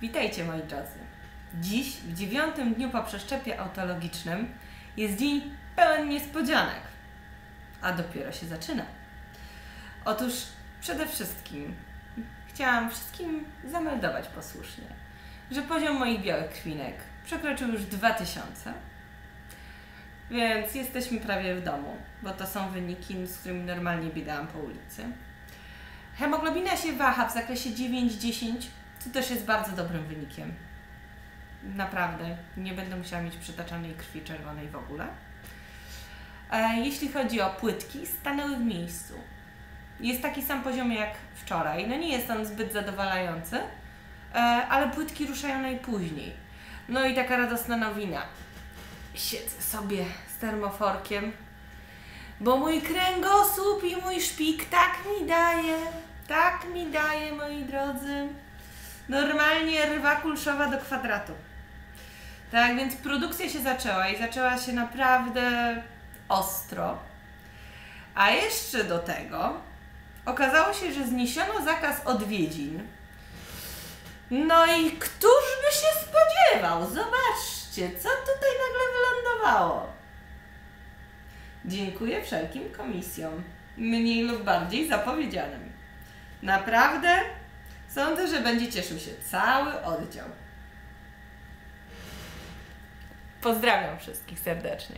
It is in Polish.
Witajcie moi drodzy. Dziś, w dziewiątym dniu po przeszczepie autologicznym, jest dzień pełen niespodzianek. A dopiero się zaczyna. Otóż przede wszystkim chciałam wszystkim zameldować posłusznie, że poziom moich białych krwinek przekroczył już 2000. Więc jesteśmy prawie w domu, bo to są wyniki, z którymi normalnie biegałam po ulicy. Hemoglobina się waha w zakresie 9-10, co też jest bardzo dobrym wynikiem. Naprawdę, nie będę musiała mieć przytaczanej krwi czerwonej w ogóle. E, jeśli chodzi o płytki, stanęły w miejscu. Jest taki sam poziom jak wczoraj. No nie jest on zbyt zadowalający, e, ale płytki ruszają najpóźniej. No i taka radosna nowina. Siedzę sobie z termoforkiem, bo mój kręgosłup i mój szpik tak mi daje, tak mi daje, moi drodzy. Normalnie rwa kulszowa do kwadratu. Tak więc produkcja się zaczęła i zaczęła się naprawdę ostro. A jeszcze do tego okazało się, że zniesiono zakaz odwiedzin. No i któż by się spodziewał? Zobaczcie, co tutaj nagle wylądowało. Dziękuję wszelkim komisjom, mniej lub bardziej zapowiedzianym. Naprawdę sądzę, że będzie cieszył się cały oddział. Pozdrawiam wszystkich serdecznie.